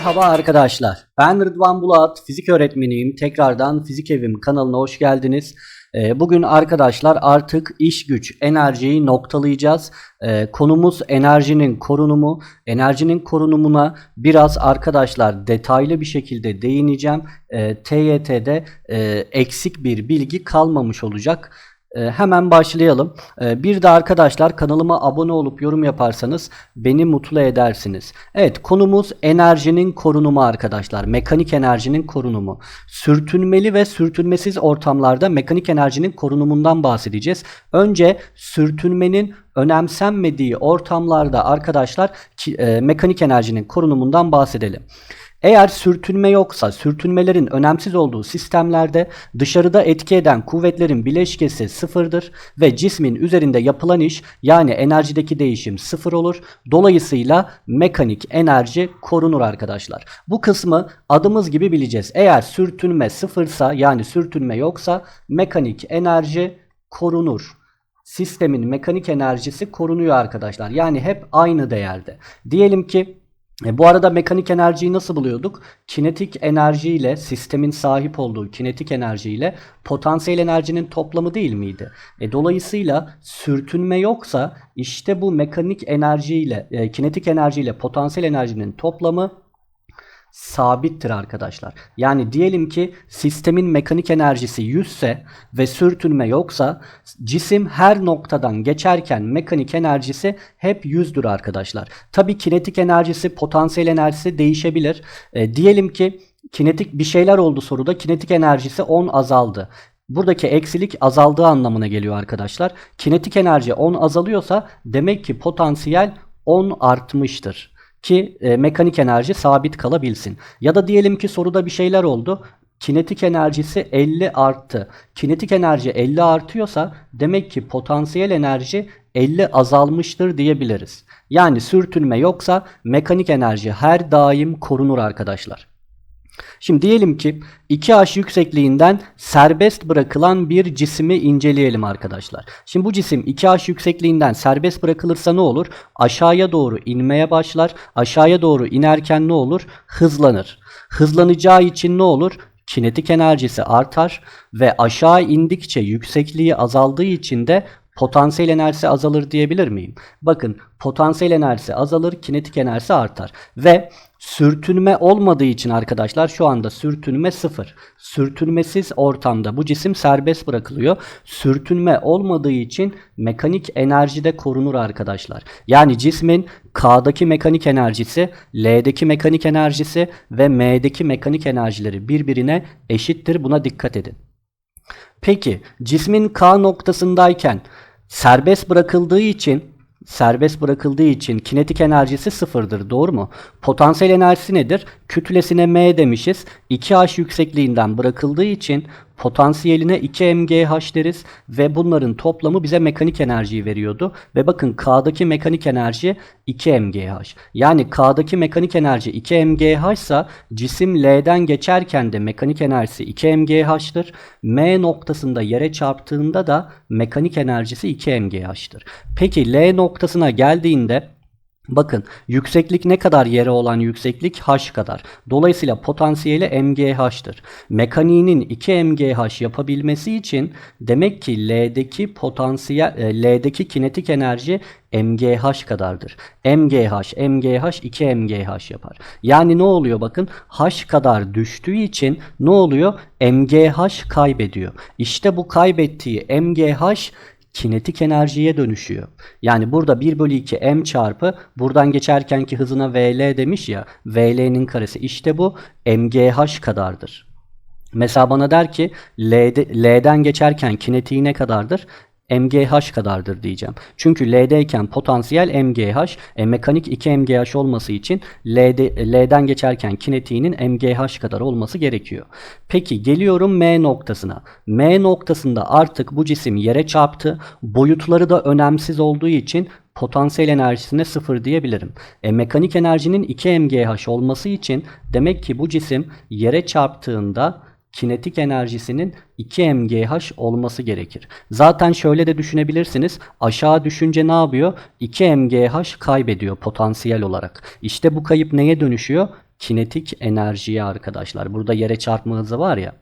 Merhaba arkadaşlar. Ben Rıdvan Bulat, fizik öğretmeniyim. Tekrardan Fizik Evim kanalına hoş geldiniz. Ee, Bugün arkadaşlar artık iş güç, enerjiyi noktalayacağız. Ee, Konumuz enerjinin korunumu. Enerjinin korunumuna biraz arkadaşlar detaylı bir şekilde değineceğim. Ee, TYT'de e, eksik bir bilgi kalmamış olacak. Ee, hemen başlayalım. Ee, bir de arkadaşlar kanalıma abone olup yorum yaparsanız beni mutlu edersiniz. Evet konumuz enerjinin korunumu arkadaşlar. Mekanik enerjinin korunumu. Sürtünmeli ve sürtünmesiz ortamlarda mekanik enerjinin korunumundan bahsedeceğiz. Önce sürtünmenin önemsenmediği ortamlarda arkadaşlar ki- e, mekanik enerjinin korunumundan bahsedelim. Eğer sürtünme yoksa, sürtünmelerin önemsiz olduğu sistemlerde dışarıda etki eden kuvvetlerin bileşkesi sıfırdır ve cismin üzerinde yapılan iş yani enerjideki değişim sıfır olur. Dolayısıyla mekanik enerji korunur arkadaşlar. Bu kısmı adımız gibi bileceğiz. Eğer sürtünme sıfırsa yani sürtünme yoksa mekanik enerji korunur sistemin mekanik enerjisi korunuyor arkadaşlar. Yani hep aynı değerde. Diyelim ki e, bu arada mekanik enerjiyi nasıl buluyorduk? Kinetik enerjiyle sistemin sahip olduğu kinetik enerjiyle potansiyel enerjinin toplamı değil miydi? E, dolayısıyla sürtünme yoksa işte bu mekanik enerjiyle e, kinetik enerjiyle potansiyel enerjinin toplamı sabittir arkadaşlar. Yani diyelim ki sistemin mekanik enerjisi 100 ise ve sürtünme yoksa cisim her noktadan geçerken mekanik enerjisi hep 100'dür arkadaşlar. Tabii kinetik enerjisi, potansiyel enerjisi değişebilir. E, diyelim ki kinetik bir şeyler oldu soruda. Kinetik enerjisi 10 azaldı. Buradaki eksilik azaldığı anlamına geliyor arkadaşlar. Kinetik enerji 10 azalıyorsa demek ki potansiyel 10 artmıştır ki e, mekanik enerji sabit kalabilsin. Ya da diyelim ki soruda bir şeyler oldu. Kinetik enerjisi 50 arttı. Kinetik enerji 50 artıyorsa demek ki potansiyel enerji 50 azalmıştır diyebiliriz. Yani sürtünme yoksa mekanik enerji her daim korunur arkadaşlar. Şimdi diyelim ki 2H yüksekliğinden serbest bırakılan bir cisimi inceleyelim arkadaşlar. Şimdi bu cisim 2H yüksekliğinden serbest bırakılırsa ne olur? Aşağıya doğru inmeye başlar. Aşağıya doğru inerken ne olur? Hızlanır. Hızlanacağı için ne olur? Kinetik enerjisi artar ve aşağı indikçe yüksekliği azaldığı için de potansiyel enerjisi azalır diyebilir miyim? Bakın potansiyel enerjisi azalır, kinetik enerjisi artar ve sürtünme olmadığı için arkadaşlar şu anda sürtünme sıfır. Sürtünmesiz ortamda bu cisim serbest bırakılıyor. Sürtünme olmadığı için mekanik enerji de korunur arkadaşlar. Yani cismin K'daki mekanik enerjisi, L'deki mekanik enerjisi ve M'deki mekanik enerjileri birbirine eşittir. Buna dikkat edin. Peki cismin K noktasındayken serbest bırakıldığı için serbest bırakıldığı için kinetik enerjisi sıfırdır. Doğru mu? Potansiyel enerjisi nedir? Kütlesine M demişiz. 2H yüksekliğinden bırakıldığı için potansiyeline 2 mgh deriz ve bunların toplamı bize mekanik enerjiyi veriyordu. Ve bakın K'daki mekanik enerji 2 mgh. Yani K'daki mekanik enerji 2 mgh ise cisim L'den geçerken de mekanik enerjisi 2 mgh'tır. M noktasında yere çarptığında da mekanik enerjisi 2 mgh'tır. Peki L noktasına geldiğinde Bakın yükseklik ne kadar yere olan yükseklik h kadar. Dolayısıyla potansiyeli mgh'tır. Mekaniğinin 2 mgh yapabilmesi için demek ki L'deki potansiyel e, L'deki kinetik enerji mgh kadardır. mgh, mgh 2 mgh yapar. Yani ne oluyor bakın h kadar düştüğü için ne oluyor? mgh kaybediyor. İşte bu kaybettiği mgh kinetik enerjiye dönüşüyor. Yani burada 1 bölü 2 m çarpı buradan geçerkenki hızına vl demiş ya vl'nin karesi işte bu mgh kadardır. Mesela bana der ki L'de, L'den geçerken kinetiği ne kadardır? Mgh kadardır diyeceğim. Çünkü L'deyken potansiyel mgh, e, mekanik 2 mgh olması için L'de, L'den geçerken kinetiğinin mgh kadar olması gerekiyor. Peki geliyorum M noktasına. M noktasında artık bu cisim yere çarptı. Boyutları da önemsiz olduğu için potansiyel enerjisine sıfır diyebilirim. E, mekanik enerjinin 2 mgh olması için demek ki bu cisim yere çarptığında kinetik enerjisinin 2 mgh olması gerekir. Zaten şöyle de düşünebilirsiniz. Aşağı düşünce ne yapıyor? 2 mgh kaybediyor potansiyel olarak. İşte bu kayıp neye dönüşüyor? kinetik enerjiye arkadaşlar. Burada yere çarpma hızı var ya.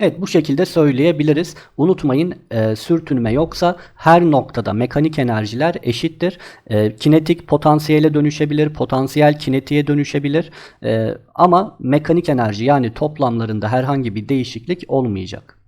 Evet bu şekilde söyleyebiliriz. Unutmayın e, sürtünme yoksa her noktada mekanik enerjiler eşittir. E, kinetik potansiyele dönüşebilir, potansiyel kinetiğe dönüşebilir. E, ama mekanik enerji yani toplamlarında herhangi bir değişiklik olmayacak.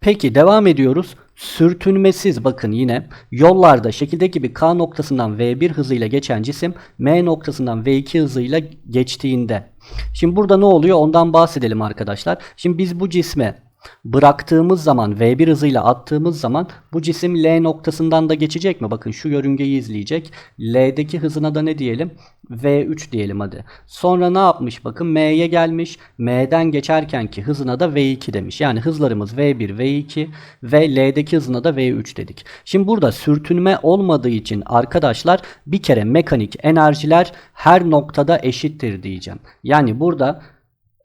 Peki devam ediyoruz. Sürtünmesiz bakın yine yollarda şekildeki gibi K noktasından V1 hızıyla geçen cisim M noktasından V2 hızıyla geçtiğinde. Şimdi burada ne oluyor ondan bahsedelim arkadaşlar. Şimdi biz bu cisme bıraktığımız zaman V1 hızıyla attığımız zaman bu cisim L noktasından da geçecek mi? Bakın şu yörüngeyi izleyecek. L'deki hızına da ne diyelim? V3 diyelim hadi. Sonra ne yapmış? Bakın M'ye gelmiş. M'den geçerkenki hızına da V2 demiş. Yani hızlarımız V1, V2 ve L'deki hızına da V3 dedik. Şimdi burada sürtünme olmadığı için arkadaşlar bir kere mekanik enerjiler her noktada eşittir diyeceğim. Yani burada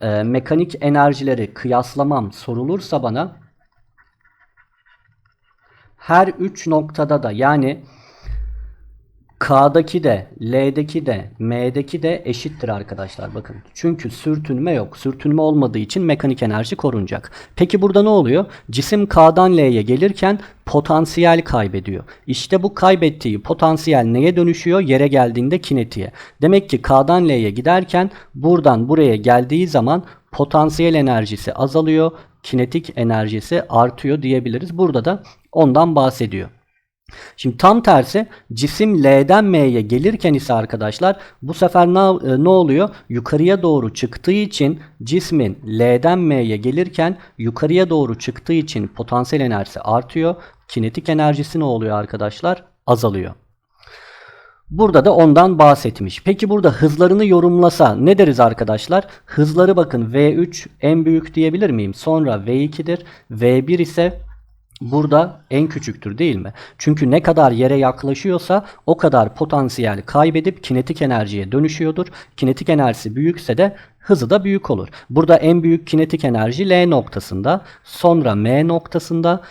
e, mekanik enerjileri kıyaslamam sorulursa bana her üç noktada da yani K'daki de, L'deki de, M'deki de eşittir arkadaşlar bakın. Çünkü sürtünme yok. Sürtünme olmadığı için mekanik enerji korunacak. Peki burada ne oluyor? Cisim K'dan L'ye gelirken potansiyel kaybediyor. İşte bu kaybettiği potansiyel neye dönüşüyor? Yere geldiğinde kinetiğe. Demek ki K'dan L'ye giderken buradan buraya geldiği zaman potansiyel enerjisi azalıyor, kinetik enerjisi artıyor diyebiliriz. Burada da ondan bahsediyor. Şimdi tam tersi cisim L'den M'ye gelirken ise arkadaşlar bu sefer ne, e, ne oluyor? Yukarıya doğru çıktığı için cismin L'den M'ye gelirken yukarıya doğru çıktığı için potansiyel enerjisi artıyor. Kinetik enerjisi ne oluyor arkadaşlar? Azalıyor. Burada da ondan bahsetmiş. Peki burada hızlarını yorumlasa ne deriz arkadaşlar? Hızları bakın V3 en büyük diyebilir miyim? Sonra V2'dir. V1 ise burada en küçüktür değil mi? Çünkü ne kadar yere yaklaşıyorsa o kadar potansiyel kaybedip kinetik enerjiye dönüşüyordur. Kinetik enerjisi büyükse de hızı da büyük olur. Burada en büyük kinetik enerji L noktasında, sonra M noktasında,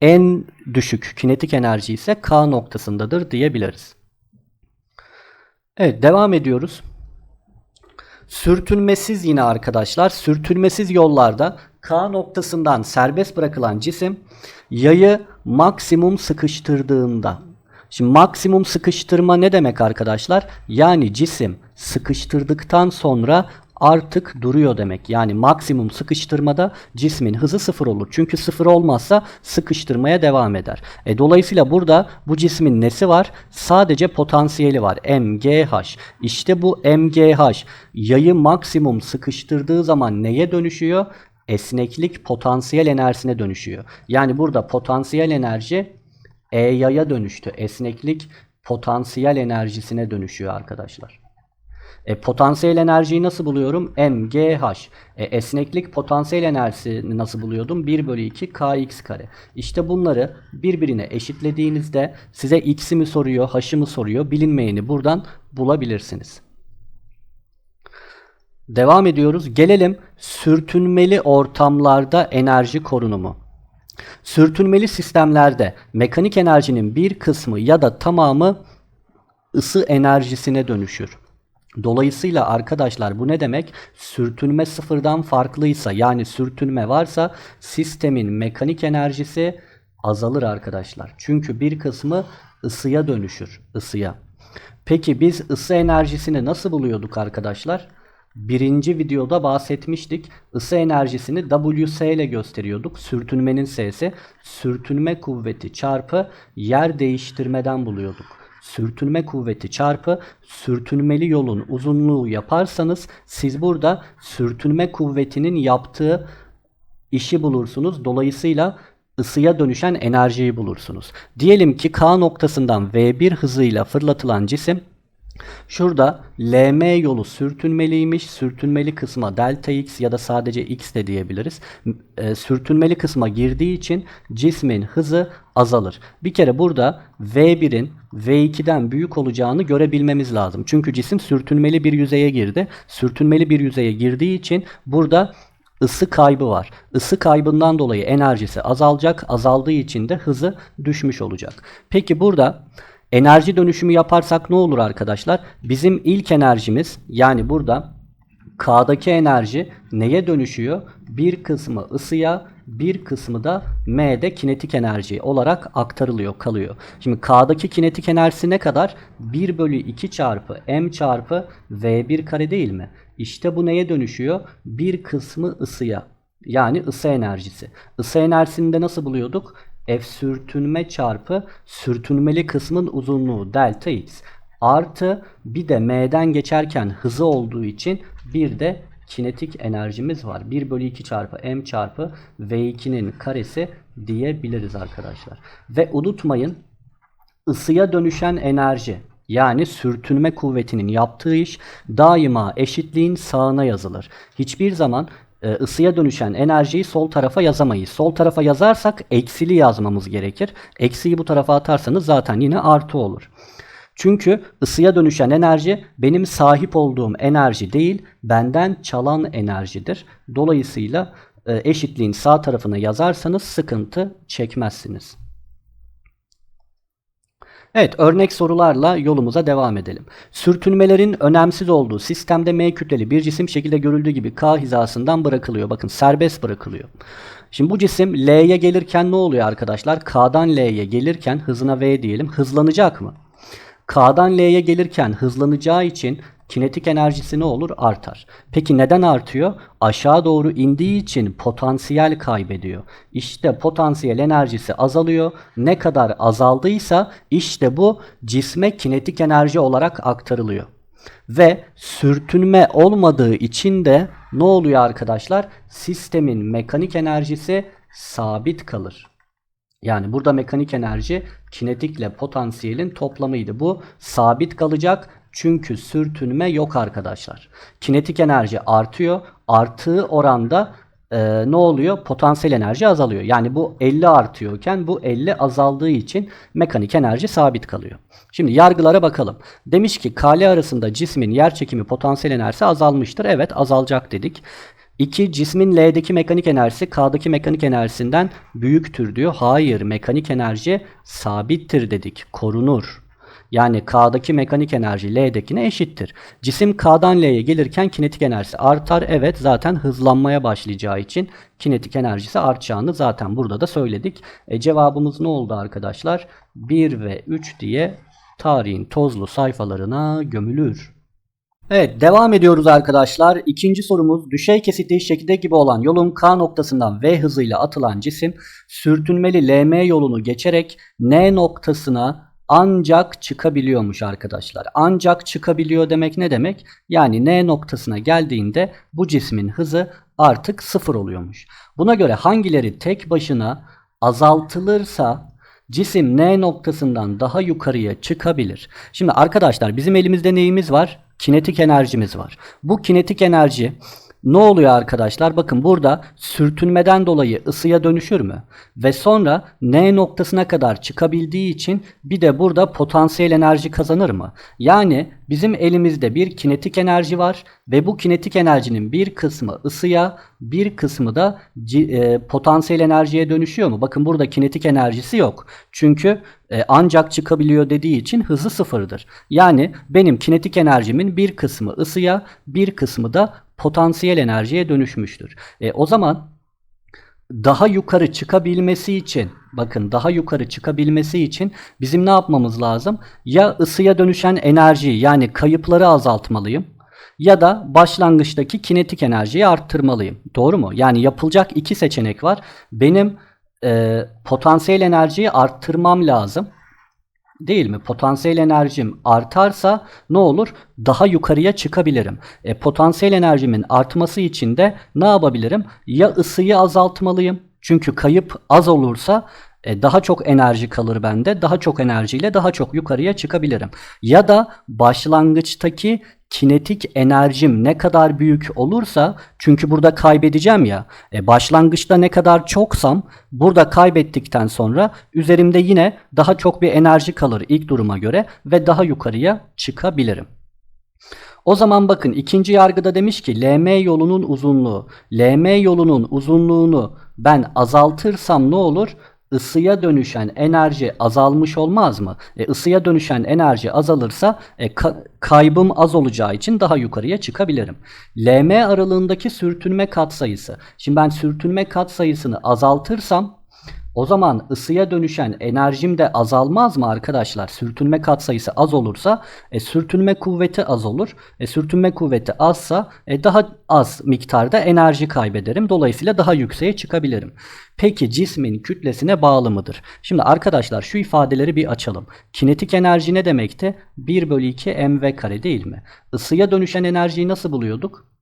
en düşük kinetik enerji ise K noktasındadır diyebiliriz. Evet devam ediyoruz. Sürtünmesiz yine arkadaşlar sürtünmesiz yollarda K noktasından serbest bırakılan cisim yayı maksimum sıkıştırdığında Şimdi maksimum sıkıştırma ne demek arkadaşlar? Yani cisim sıkıştırdıktan sonra artık duruyor demek. Yani maksimum sıkıştırmada cismin hızı sıfır olur. Çünkü sıfır olmazsa sıkıştırmaya devam eder. E, dolayısıyla burada bu cismin nesi var? Sadece potansiyeli var. MGH. İşte bu MGH yayı maksimum sıkıştırdığı zaman neye dönüşüyor? Esneklik potansiyel enerjisine dönüşüyor. Yani burada potansiyel enerji E yaya dönüştü. Esneklik potansiyel enerjisine dönüşüyor arkadaşlar. E, potansiyel enerjiyi nasıl buluyorum? MGH. E, esneklik potansiyel enerjisini nasıl buluyordum? 1 bölü 2 kx kare. İşte bunları birbirine eşitlediğinizde size x'i mi soruyor, h'ı mı soruyor bilinmeyeni buradan bulabilirsiniz. Devam ediyoruz. Gelelim sürtünmeli ortamlarda enerji korunumu. Sürtünmeli sistemlerde mekanik enerjinin bir kısmı ya da tamamı ısı enerjisine dönüşür. Dolayısıyla arkadaşlar bu ne demek? Sürtünme sıfırdan farklıysa yani sürtünme varsa sistemin mekanik enerjisi azalır arkadaşlar. Çünkü bir kısmı ısıya dönüşür. ısıya. Peki biz ısı enerjisini nasıl buluyorduk arkadaşlar? Birinci videoda bahsetmiştik. Isı enerjisini WS ile gösteriyorduk. Sürtünmenin S'si sürtünme kuvveti çarpı yer değiştirmeden buluyorduk sürtünme kuvveti çarpı sürtünmeli yolun uzunluğu yaparsanız siz burada sürtünme kuvvetinin yaptığı işi bulursunuz. Dolayısıyla ısıya dönüşen enerjiyi bulursunuz. Diyelim ki K noktasından V1 hızıyla fırlatılan cisim Şurada LM yolu sürtünmeliymiş. Sürtünmeli kısma delta x ya da sadece x de diyebiliriz. E, sürtünmeli kısma girdiği için cismin hızı azalır. Bir kere burada V1'in V2'den büyük olacağını görebilmemiz lazım. Çünkü cisim sürtünmeli bir yüzeye girdi. Sürtünmeli bir yüzeye girdiği için burada ısı kaybı var. Isı kaybından dolayı enerjisi azalacak. Azaldığı için de hızı düşmüş olacak. Peki burada enerji dönüşümü yaparsak ne olur arkadaşlar? Bizim ilk enerjimiz yani burada K'daki enerji neye dönüşüyor? Bir kısmı ısıya, bir kısmı da M'de kinetik enerji olarak aktarılıyor, kalıyor. Şimdi K'daki kinetik enerjisi ne kadar? 1 bölü 2 çarpı M çarpı V1 kare değil mi? İşte bu neye dönüşüyor? Bir kısmı ısıya. Yani ısı enerjisi. Isı enerjisini de nasıl buluyorduk? F sürtünme çarpı sürtünmeli kısmın uzunluğu delta x artı bir de m'den geçerken hızı olduğu için bir de kinetik enerjimiz var. 1 bölü 2 çarpı m çarpı v2'nin karesi diyebiliriz arkadaşlar. Ve unutmayın ısıya dönüşen enerji yani sürtünme kuvvetinin yaptığı iş daima eşitliğin sağına yazılır. Hiçbir zaman e, ısıya dönüşen enerjiyi sol tarafa yazamayız. Sol tarafa yazarsak eksili yazmamız gerekir. Eksiyi bu tarafa atarsanız zaten yine artı olur. Çünkü ısıya dönüşen enerji benim sahip olduğum enerji değil, benden çalan enerjidir. Dolayısıyla e, eşitliğin sağ tarafına yazarsanız sıkıntı çekmezsiniz. Evet, örnek sorularla yolumuza devam edelim. Sürtünmelerin önemsiz olduğu sistemde M kütleli bir cisim şekilde görüldüğü gibi K hizasından bırakılıyor. Bakın serbest bırakılıyor. Şimdi bu cisim L'ye gelirken ne oluyor arkadaşlar? K'dan L'ye gelirken hızına V diyelim. Hızlanacak mı? K'dan L'ye gelirken hızlanacağı için kinetik enerjisi ne olur? Artar. Peki neden artıyor? Aşağı doğru indiği için potansiyel kaybediyor. İşte potansiyel enerjisi azalıyor. Ne kadar azaldıysa işte bu cisme kinetik enerji olarak aktarılıyor. Ve sürtünme olmadığı için de ne oluyor arkadaşlar? Sistemin mekanik enerjisi sabit kalır. Yani burada mekanik enerji kinetikle potansiyelin toplamıydı. Bu sabit kalacak çünkü sürtünme yok arkadaşlar. Kinetik enerji artıyor. Arttığı oranda e, ne oluyor? Potansiyel enerji azalıyor. Yani bu 50 artıyorken bu 50 azaldığı için mekanik enerji sabit kalıyor. Şimdi yargılara bakalım. Demiş ki KL arasında cismin yer çekimi potansiyel enerjisi azalmıştır. Evet azalacak dedik. 2. Cismin L'deki mekanik enerjisi K'daki mekanik enerjisinden büyüktür diyor. Hayır mekanik enerji sabittir dedik. Korunur. Yani K'daki mekanik enerji L'dekine eşittir. Cisim K'dan L'ye gelirken kinetik enerjisi artar. Evet zaten hızlanmaya başlayacağı için kinetik enerjisi artacağını zaten burada da söyledik. E, cevabımız ne oldu arkadaşlar? 1 ve 3 diye tarihin tozlu sayfalarına gömülür. Evet devam ediyoruz arkadaşlar. İkinci sorumuz düşey kesitli şekilde gibi olan yolun K noktasından V hızıyla atılan cisim sürtünmeli LM yolunu geçerek N noktasına ancak çıkabiliyormuş arkadaşlar. Ancak çıkabiliyor demek ne demek? Yani N noktasına geldiğinde bu cismin hızı artık sıfır oluyormuş. Buna göre hangileri tek başına azaltılırsa cisim N noktasından daha yukarıya çıkabilir. Şimdi arkadaşlar bizim elimizde neyimiz var? Kinetik enerjimiz var. Bu kinetik enerji ne oluyor arkadaşlar? Bakın burada sürtünmeden dolayı ısıya dönüşür mü? Ve sonra N noktasına kadar çıkabildiği için bir de burada potansiyel enerji kazanır mı? Yani bizim elimizde bir kinetik enerji var ve bu kinetik enerjinin bir kısmı ısıya, bir kısmı da e, potansiyel enerjiye dönüşüyor mu? Bakın burada kinetik enerjisi yok. Çünkü e, ancak çıkabiliyor dediği için hızı sıfırdır. Yani benim kinetik enerjimin bir kısmı ısıya, bir kısmı da potansiyel enerjiye dönüşmüştür. E, o zaman daha yukarı çıkabilmesi için bakın daha yukarı çıkabilmesi için bizim ne yapmamız lazım? Ya ısıya dönüşen enerjiyi yani kayıpları azaltmalıyım ya da başlangıçtaki kinetik enerjiyi arttırmalıyım. Doğru mu? Yani yapılacak iki seçenek var. Benim e, potansiyel enerjiyi arttırmam lazım. Değil mi? Potansiyel enerjim artarsa ne olur? Daha yukarıya çıkabilirim. E, potansiyel enerjimin artması için de ne yapabilirim? Ya ısıyı azaltmalıyım. Çünkü kayıp az olursa e, daha çok enerji kalır bende. Daha çok enerjiyle daha çok yukarıya çıkabilirim. Ya da başlangıçtaki kinetik enerjim ne kadar büyük olursa çünkü burada kaybedeceğim ya e, başlangıçta ne kadar çoksam burada kaybettikten sonra üzerimde yine daha çok bir enerji kalır ilk duruma göre ve daha yukarıya çıkabilirim. O zaman bakın ikinci yargıda demiş ki LM yolunun uzunluğu. LM yolunun uzunluğunu ben azaltırsam ne olur? Isıya dönüşen enerji azalmış olmaz mı? E, ısıya dönüşen enerji azalırsa e, ka- kaybım az olacağı için daha yukarıya çıkabilirim. LM aralığındaki sürtünme katsayısı. Şimdi ben sürtünme katsayısını azaltırsam o zaman ısıya dönüşen enerjim de azalmaz mı arkadaşlar? Sürtünme katsayısı az olursa e, sürtünme kuvveti az olur. E, sürtünme kuvveti azsa e, daha az miktarda enerji kaybederim. Dolayısıyla daha yükseğe çıkabilirim. Peki cismin kütlesine bağlı mıdır? Şimdi arkadaşlar şu ifadeleri bir açalım. Kinetik enerji ne demekti? 1 bölü 2 mv kare değil mi? Isıya dönüşen enerjiyi nasıl buluyorduk?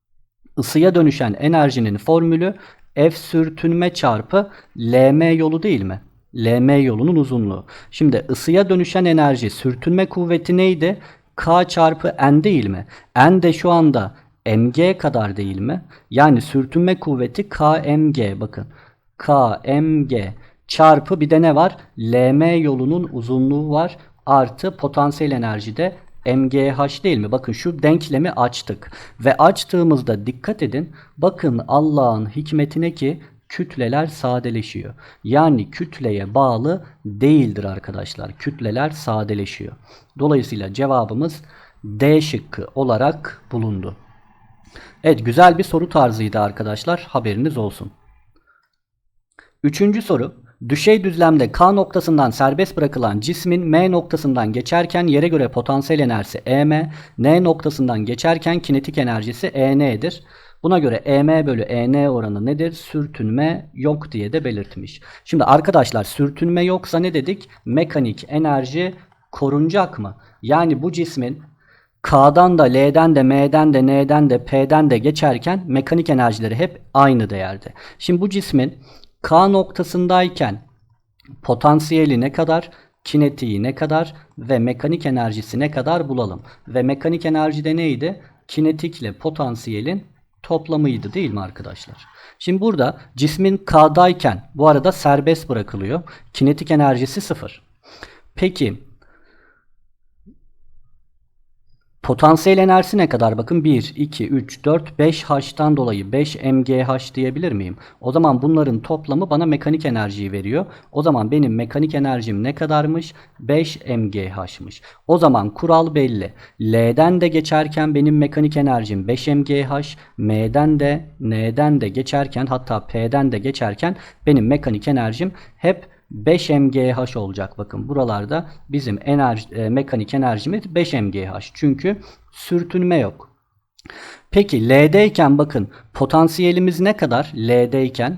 Isıya dönüşen enerjinin formülü F sürtünme çarpı LM yolu değil mi? LM yolunun uzunluğu. Şimdi ısıya dönüşen enerji sürtünme kuvveti neydi? K çarpı N değil mi? N de şu anda mg kadar değil mi? Yani sürtünme kuvveti kmg bakın. kmg çarpı bir de ne var? LM yolunun uzunluğu var. Artı potansiyel enerjide MGH değil mi? Bakın şu denklemi açtık. Ve açtığımızda dikkat edin. Bakın Allah'ın hikmetine ki kütleler sadeleşiyor. Yani kütleye bağlı değildir arkadaşlar. Kütleler sadeleşiyor. Dolayısıyla cevabımız D şıkkı olarak bulundu. Evet güzel bir soru tarzıydı arkadaşlar. Haberiniz olsun. Üçüncü soru. Düşey düzlemde K noktasından serbest bırakılan cismin M noktasından geçerken yere göre potansiyel enerjisi EM, N noktasından geçerken kinetik enerjisi EN'dir. Buna göre EM bölü EN oranı nedir? Sürtünme yok diye de belirtmiş. Şimdi arkadaşlar sürtünme yoksa ne dedik? Mekanik enerji korunacak mı? Yani bu cismin K'dan da L'den de M'den de N'den de P'den de geçerken mekanik enerjileri hep aynı değerde. Şimdi bu cismin K noktasındayken potansiyeli ne kadar, kinetiği ne kadar ve mekanik enerjisi ne kadar bulalım. Ve mekanik enerjide neydi? Kinetikle potansiyelin toplamıydı değil mi arkadaşlar? Şimdi burada cismin K'dayken bu arada serbest bırakılıyor. Kinetik enerjisi sıfır. Peki Potansiyel enerjisi ne kadar? Bakın 1, 2, 3, 4, 5 H'tan dolayı 5 mgh diyebilir miyim? O zaman bunların toplamı bana mekanik enerjiyi veriyor. O zaman benim mekanik enerjim ne kadarmış? 5 mgh'mış. O zaman kural belli. L'den de geçerken benim mekanik enerjim 5 mgh, M'den de N'den de geçerken hatta P'den de geçerken benim mekanik enerjim hep 5 mgh olacak. Bakın buralarda bizim enerji, e, mekanik enerjimiz 5 mgh. Çünkü sürtünme yok. Peki L'deyken bakın potansiyelimiz ne kadar? L'deyken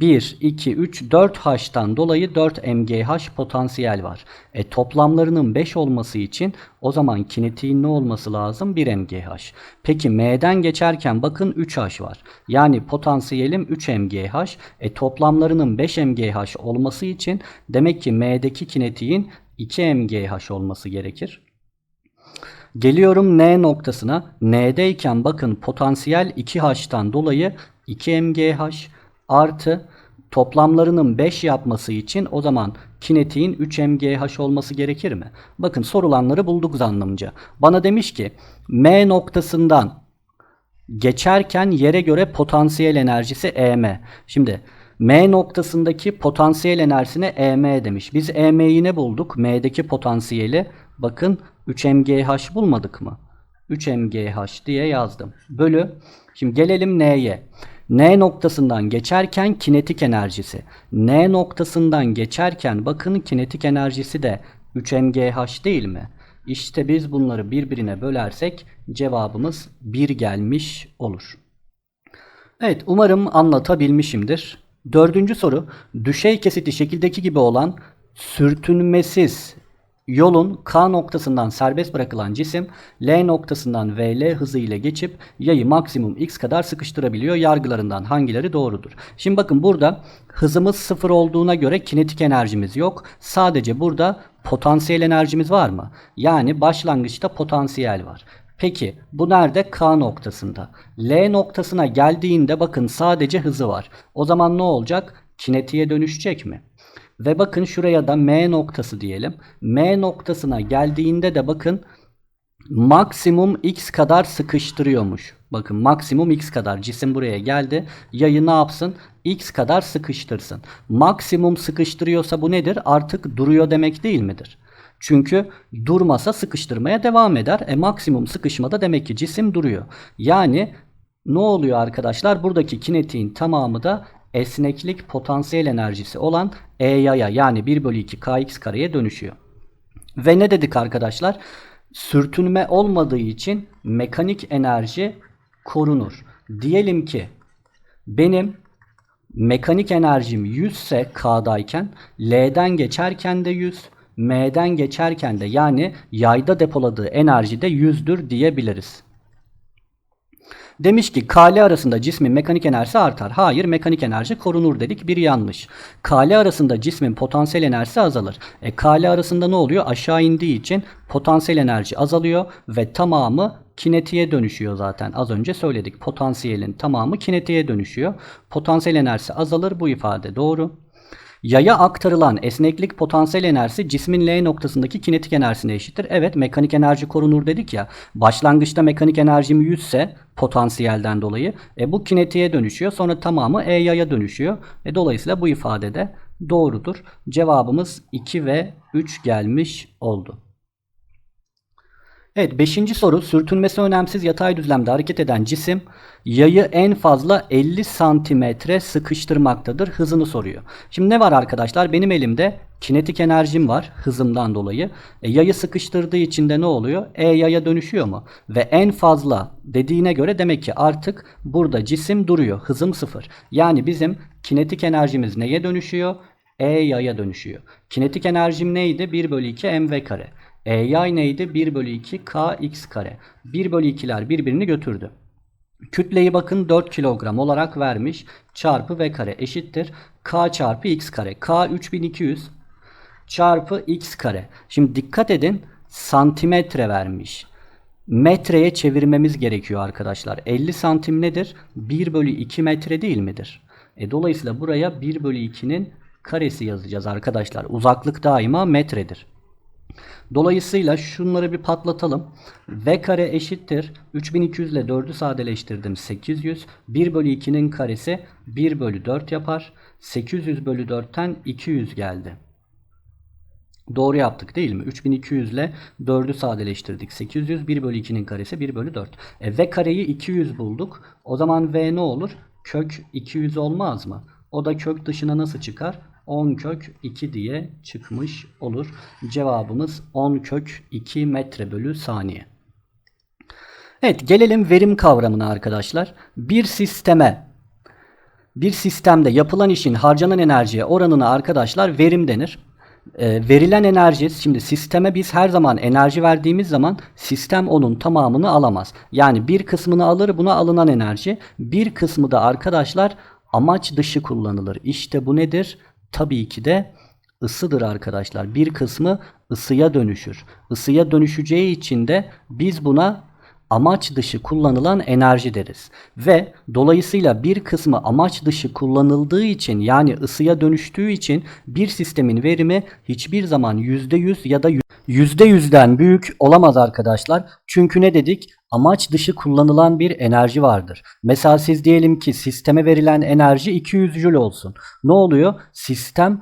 1, 2, 3, 4 H'tan dolayı 4 mgh potansiyel var. E, toplamlarının 5 olması için o zaman kinetiğin ne olması lazım? 1 mgh. Peki M'den geçerken bakın 3 H var. Yani potansiyelim 3 mgh. E, toplamlarının 5 mgh olması için demek ki M'deki kinetiğin 2 mgh olması gerekir. Geliyorum N noktasına. N'deyken bakın potansiyel 2H'tan dolayı 2 mgh artı toplamlarının 5 yapması için o zaman kinetiğin 3 mgh olması gerekir mi? Bakın sorulanları bulduk zannımca. Bana demiş ki M noktasından geçerken yere göre potansiyel enerjisi EM. Şimdi M noktasındaki potansiyel enerjisine EM demiş. Biz EM'yi ne bulduk? M'deki potansiyeli bakın 3 mgh bulmadık mı? 3 mgh diye yazdım. Bölü. Şimdi gelelim N'ye. N noktasından geçerken kinetik enerjisi. N noktasından geçerken bakın kinetik enerjisi de 3 mgh değil mi? İşte biz bunları birbirine bölersek cevabımız 1 gelmiş olur. Evet umarım anlatabilmişimdir. Dördüncü soru. Düşey kesiti şekildeki gibi olan sürtünmesiz Yolun K noktasından serbest bırakılan cisim L noktasından VL hızı ile geçip yayı maksimum x kadar sıkıştırabiliyor. Yargılarından hangileri doğrudur? Şimdi bakın burada hızımız sıfır olduğuna göre kinetik enerjimiz yok. Sadece burada potansiyel enerjimiz var mı? Yani başlangıçta potansiyel var. Peki bu nerede? K noktasında. L noktasına geldiğinde bakın sadece hızı var. O zaman ne olacak? Kinetiğe dönüşecek mi? Ve bakın şuraya da M noktası diyelim. M noktasına geldiğinde de bakın maksimum x kadar sıkıştırıyormuş. Bakın maksimum x kadar cisim buraya geldi. Yayı ne yapsın? x kadar sıkıştırsın. Maksimum sıkıştırıyorsa bu nedir? Artık duruyor demek değil midir? Çünkü durmasa sıkıştırmaya devam eder. E maksimum sıkışmada demek ki cisim duruyor. Yani ne oluyor arkadaşlar? Buradaki kinetiğin tamamı da esneklik potansiyel enerjisi olan E yaya yani 1 bölü 2 kx kareye dönüşüyor. Ve ne dedik arkadaşlar? Sürtünme olmadığı için mekanik enerji korunur. Diyelim ki benim mekanik enerjim 100 ise K'dayken L'den geçerken de 100, M'den geçerken de yani yayda depoladığı enerji de 100'dür diyebiliriz. Demiş ki KL arasında cismin mekanik enerjisi artar. Hayır mekanik enerji korunur dedik. Bir yanlış. KL arasında cismin potansiyel enerjisi azalır. E, KL arasında ne oluyor? Aşağı indiği için potansiyel enerji azalıyor ve tamamı kinetiğe dönüşüyor zaten. Az önce söyledik. Potansiyelin tamamı kinetiğe dönüşüyor. Potansiyel enerjisi azalır bu ifade doğru. Yaya aktarılan esneklik potansiyel enerjisi cismin L noktasındaki kinetik enerjisine eşittir. Evet mekanik enerji korunur dedik ya. Başlangıçta mekanik enerjim 100 ise potansiyelden dolayı e, bu kinetiğe dönüşüyor. Sonra tamamı E yaya dönüşüyor. E, dolayısıyla bu ifade de doğrudur. Cevabımız 2 ve 3 gelmiş oldu. Evet 5. soru sürtünmesi önemsiz yatay düzlemde hareket eden cisim yayı en fazla 50 santimetre sıkıştırmaktadır. Hızını soruyor. Şimdi ne var arkadaşlar? Benim elimde kinetik enerjim var hızımdan dolayı. E, yayı sıkıştırdığı için de ne oluyor? E yaya dönüşüyor mu? Ve en fazla dediğine göre demek ki artık burada cisim duruyor. Hızım sıfır. Yani bizim kinetik enerjimiz neye dönüşüyor? E yaya dönüşüyor. Kinetik enerjim neydi? 1 bölü 2 mv kare. E yay neydi? 1 bölü 2 kx kare. 1 bölü 2'ler birbirini götürdü. Kütleyi bakın 4 kilogram olarak vermiş. Çarpı v kare eşittir. k çarpı x kare. k 3200 çarpı x kare. Şimdi dikkat edin santimetre vermiş. Metreye çevirmemiz gerekiyor arkadaşlar. 50 santim nedir? 1 bölü 2 metre değil midir? E, dolayısıyla buraya 1 bölü 2'nin karesi yazacağız arkadaşlar. Uzaklık daima metredir. Dolayısıyla şunları bir patlatalım. V kare eşittir. 3200 ile 4'ü sadeleştirdim. 800. 1 bölü 2'nin karesi 1 bölü 4 yapar. 800 bölü 4'ten 200 geldi. Doğru yaptık değil mi? 3200 ile 4'ü sadeleştirdik. 800 1 bölü 2'nin karesi 1 bölü 4. E, v kareyi 200 bulduk. O zaman v ne olur? Kök 200 olmaz mı? O da kök dışına nasıl çıkar? 10 kök 2 diye çıkmış olur. Cevabımız 10 kök 2 metre bölü saniye. Evet gelelim verim kavramına arkadaşlar. Bir sisteme bir sistemde yapılan işin harcanan enerjiye oranına arkadaşlar verim denir. E, verilen enerji şimdi sisteme biz her zaman enerji verdiğimiz zaman sistem onun tamamını alamaz. Yani bir kısmını alır buna alınan enerji bir kısmı da arkadaşlar amaç dışı kullanılır. İşte bu nedir? Tabii ki de ısıdır arkadaşlar. Bir kısmı ısıya dönüşür. Isıya dönüşeceği için de biz buna amaç dışı kullanılan enerji deriz. Ve dolayısıyla bir kısmı amaç dışı kullanıldığı için yani ısıya dönüştüğü için bir sistemin verimi hiçbir zaman %100 ya da %100'den büyük olamaz arkadaşlar. Çünkü ne dedik? Amaç dışı kullanılan bir enerji vardır. Mesela siz diyelim ki sisteme verilen enerji 200 Joule olsun. Ne oluyor? Sistem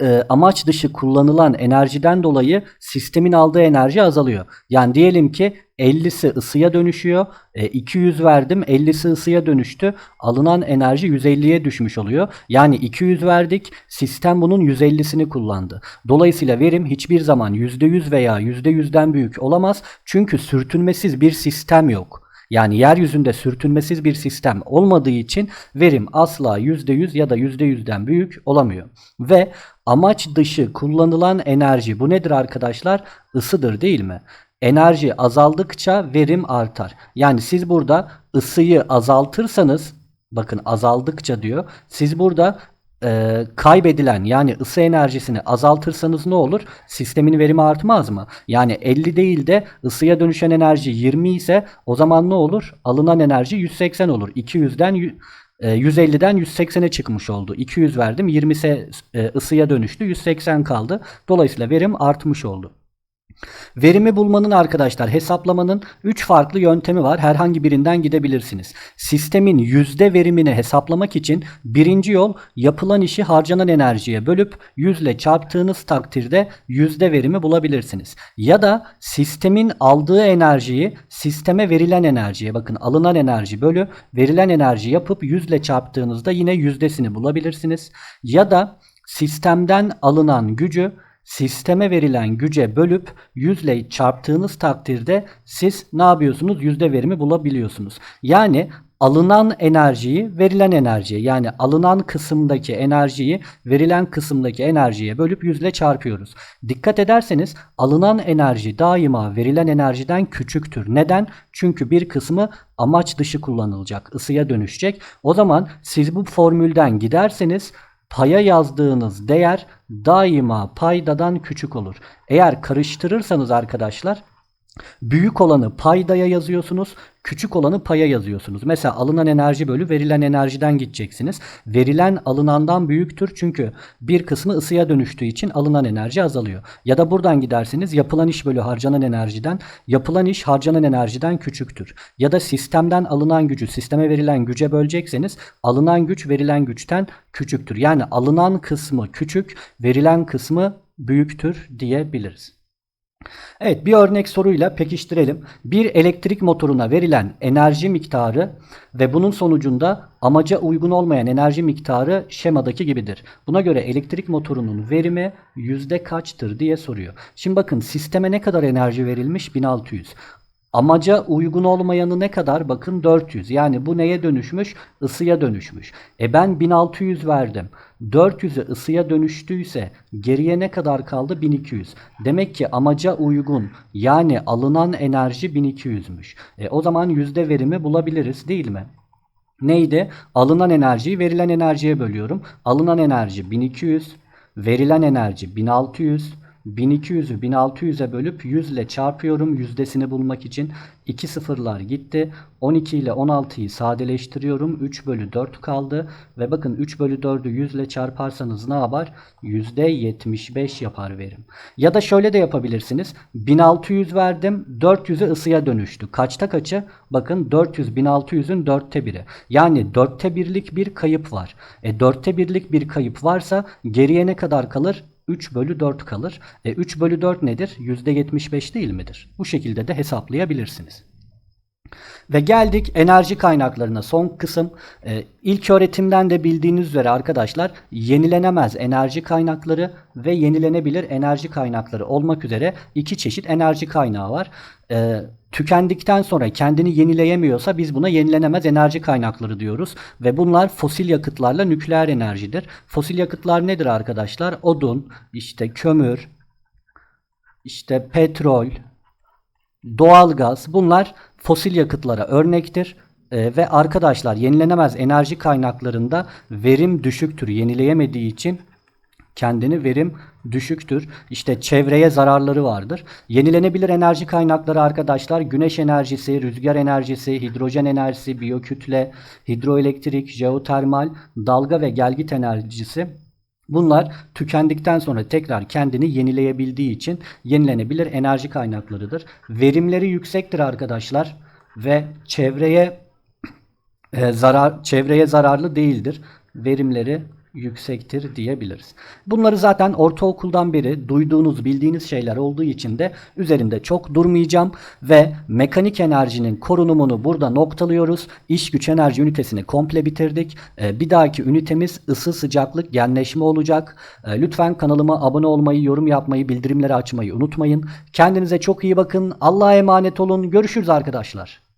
e, amaç dışı kullanılan enerjiden dolayı sistemin aldığı enerji azalıyor. Yani diyelim ki 50'si ısıya dönüşüyor. E, 200 verdim 50'si ısıya dönüştü. Alınan enerji 150'ye düşmüş oluyor. Yani 200 verdik sistem bunun 150'sini kullandı. Dolayısıyla verim hiçbir zaman %100 veya %100'den büyük olamaz. Çünkü sürtünmesiz bir sistem yok. Yani yeryüzünde sürtünmesiz bir sistem olmadığı için verim asla %100 ya da %100'den büyük olamıyor. Ve amaç dışı kullanılan enerji bu nedir arkadaşlar? Isıdır değil mi? Enerji azaldıkça verim artar. Yani siz burada ısıyı azaltırsanız bakın azaldıkça diyor. Siz burada e, kaybedilen yani ısı enerjisini azaltırsanız ne olur? Sistemin verimi artmaz mı? Yani 50 değil de ısıya dönüşen enerji 20 ise o zaman ne olur? Alınan enerji 180 olur. 200'den 150'den 180'e çıkmış oldu. 200 verdim 20 ise ısıya dönüştü 180 kaldı. Dolayısıyla verim artmış oldu. Verimi bulmanın arkadaşlar hesaplamanın 3 farklı yöntemi var. Herhangi birinden gidebilirsiniz. Sistemin yüzde verimini hesaplamak için birinci yol yapılan işi harcanan enerjiye bölüp yüzle çarptığınız takdirde yüzde verimi bulabilirsiniz. Ya da sistemin aldığı enerjiyi sisteme verilen enerjiye bakın alınan enerji bölü verilen enerji yapıp yüzle çarptığınızda yine yüzdesini bulabilirsiniz. Ya da sistemden alınan gücü sisteme verilen güce bölüp yüzle çarptığınız takdirde siz ne yapıyorsunuz? Yüzde verimi bulabiliyorsunuz. Yani alınan enerjiyi verilen enerjiye yani alınan kısımdaki enerjiyi verilen kısımdaki enerjiye bölüp yüzle çarpıyoruz. Dikkat ederseniz alınan enerji daima verilen enerjiden küçüktür. Neden? Çünkü bir kısmı amaç dışı kullanılacak, ısıya dönüşecek. O zaman siz bu formülden giderseniz paya yazdığınız değer daima paydadan küçük olur. Eğer karıştırırsanız arkadaşlar büyük olanı paydaya yazıyorsunuz, küçük olanı paya yazıyorsunuz. Mesela alınan enerji bölü verilen enerjiden gideceksiniz. Verilen alınandan büyüktür çünkü bir kısmı ısıya dönüştüğü için alınan enerji azalıyor. Ya da buradan gidersiniz yapılan iş bölü harcanan enerjiden yapılan iş harcanan enerjiden küçüktür. Ya da sistemden alınan gücü sisteme verilen güce bölecekseniz alınan güç verilen güçten küçüktür. Yani alınan kısmı küçük, verilen kısmı büyüktür diyebiliriz. Evet bir örnek soruyla pekiştirelim. Bir elektrik motoruna verilen enerji miktarı ve bunun sonucunda amaca uygun olmayan enerji miktarı şemadaki gibidir. Buna göre elektrik motorunun verimi yüzde kaçtır diye soruyor. Şimdi bakın sisteme ne kadar enerji verilmiş? 1600. Amaca uygun olmayanı ne kadar? Bakın 400. Yani bu neye dönüşmüş? Isıya dönüşmüş. E ben 1600 verdim. 400'e ısıya dönüştüyse geriye ne kadar kaldı? 1200. Demek ki amaca uygun yani alınan enerji 1200'müş. E o zaman yüzde verimi bulabiliriz değil mi? Neydi? Alınan enerjiyi verilen enerjiye bölüyorum. Alınan enerji 1200, verilen enerji 1600. 1200'ü 1600'e bölüp 100 ile çarpıyorum yüzdesini bulmak için. 2 sıfırlar gitti. 12 ile 16'yı sadeleştiriyorum. 3 bölü 4 kaldı. Ve bakın 3 bölü 4'ü 100 ile çarparsanız ne yapar? %75 yapar verim. Ya da şöyle de yapabilirsiniz. 1600 verdim. 400'ü ısıya dönüştü. Kaçta kaçı? Bakın 400 1600'ün 4'te 1'i. Yani 4'te 1'lik bir kayıp var. E 4'te 1'lik bir kayıp varsa geriye ne kadar kalır? 3 bölü 4 kalır. E 3 bölü 4 nedir? %75 değil midir? Bu şekilde de hesaplayabilirsiniz. Ve geldik enerji kaynaklarına son kısım. Ee, ilk öğretimden de bildiğiniz üzere arkadaşlar yenilenemez enerji kaynakları ve yenilenebilir enerji kaynakları olmak üzere iki çeşit enerji kaynağı var. Ee, tükendikten sonra kendini yenileyemiyorsa biz buna yenilenemez enerji kaynakları diyoruz. Ve bunlar fosil yakıtlarla nükleer enerjidir. Fosil yakıtlar nedir arkadaşlar? Odun, işte kömür, işte petrol, doğalgaz bunlar fosil yakıtlara örnektir. Ee, ve arkadaşlar yenilenemez enerji kaynaklarında verim düşüktür. Yenileyemediği için kendini verim düşüktür. İşte çevreye zararları vardır. Yenilenebilir enerji kaynakları arkadaşlar güneş enerjisi, rüzgar enerjisi, hidrojen enerjisi, biyokütle, hidroelektrik, jeotermal, dalga ve gelgit enerjisi Bunlar tükendikten sonra tekrar kendini yenileyebildiği için yenilenebilir enerji kaynaklarıdır. Verimleri yüksektir arkadaşlar ve çevreye e, zarar çevreye zararlı değildir. Verimleri yüksektir diyebiliriz. Bunları zaten ortaokuldan beri duyduğunuz, bildiğiniz şeyler olduğu için de üzerinde çok durmayacağım ve mekanik enerjinin korunumunu burada noktalıyoruz. İş güç enerji ünitesini komple bitirdik. Ee, bir dahaki ünitemiz ısı, sıcaklık, genleşme olacak. Ee, lütfen kanalıma abone olmayı, yorum yapmayı, bildirimleri açmayı unutmayın. Kendinize çok iyi bakın. Allah'a emanet olun. Görüşürüz arkadaşlar.